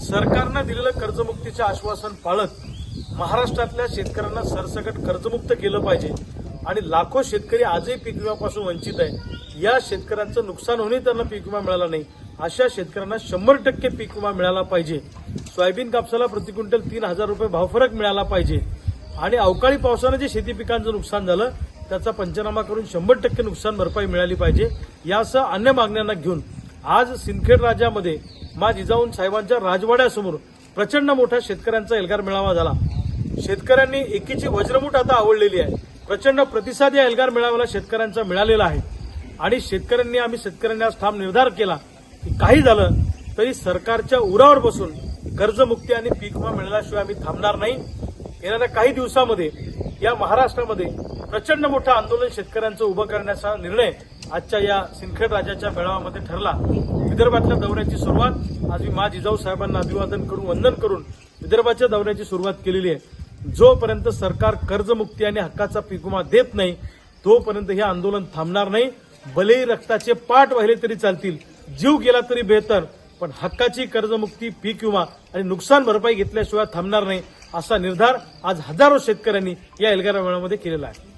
सरकारनं दिलेलं कर्जमुक्तीचं आश्वासन पाळत महाराष्ट्रातल्या शेतकऱ्यांना सरसकट कर्जमुक्त केलं पाहिजे आणि लाखो शेतकरी आजही पीक विम्यापासून वंचित आहे या शेतकऱ्यांचं नुकसान होऊनही त्यांना पीक विमा मिळाला नाही. अशा शेतकऱ्यांना शंभर टक्के पीक विमा मिळाला पाहिजे. सोयाबीन कापसाला प्रति क्विंटल तीन हजार रुपये भावफरक मिळाला पाहिजे. आणि अवकाळी पावसानं जे शेती पिकांचं नुकसान झालं त्याचा पंचनामा करून शंभर टक्के नुकसान भरपाई मिळाली पाहिजे यासह अन्य मागण्यांना घेऊन आज सिंदखेड राज्यामध्ये मा जिजाऊन साहेबांच्या राजवाड्यासमोर प्रचंड मोठा शेतकऱ्यांचा एल्गार मेळावा झाला. शेतकऱ्यांनी एकीची वज्रमूठ आता आवडलेली आहे. प्रचंड प्रतिसाद या एल्गार मेळाव्याला शेतकऱ्यांचा मिळालेला आहे. आणि शेतकऱ्यांनी आम्ही शेतकऱ्यांनी आज ठाम निर्धार केला की काही झालं तरी सरकारच्या उरावर बसून कर्जमुक्ती आणि पीक विमा मिळाल्याशिवाय आम्ही थांबणार नाही. येणाऱ्या काही दिवसामध्ये या महाराष्ट्रामध्ये प्रचंड मोठं आंदोलन शेतकऱ्यांचं उभं करण्याचा निर्णय आजच्या या सिंदखेड राजाच्या मेळाव्यामध्ये ठरला. विदर्भातल्या दौऱ्याची सुरुवात आज मी मा जिजाऊ साहेबांना अभिवादन करून वंदन करून विदर्भाच्या दौऱ्याची सुरुवात केलेली आहे. जोपर्यंत सरकार कर्जमुक्ती आणि हक्काचा पिकुमा देत नाही तोपर्यंत हे आंदोलन थांबणार नाही. भलेही रक्ताचे पाठ वाहिले तरी चालतील. जीव गेला तरी बेहतर. पण हक्काची कर्जमुक्ती पीक विमा आणि नुकसान भरपाई घेतल्याशिवाय थांबणार नाही असा निर्धार आज हजारो शेतकऱ्यांनी या एल्गार मेळामध्ये केलेला आहे.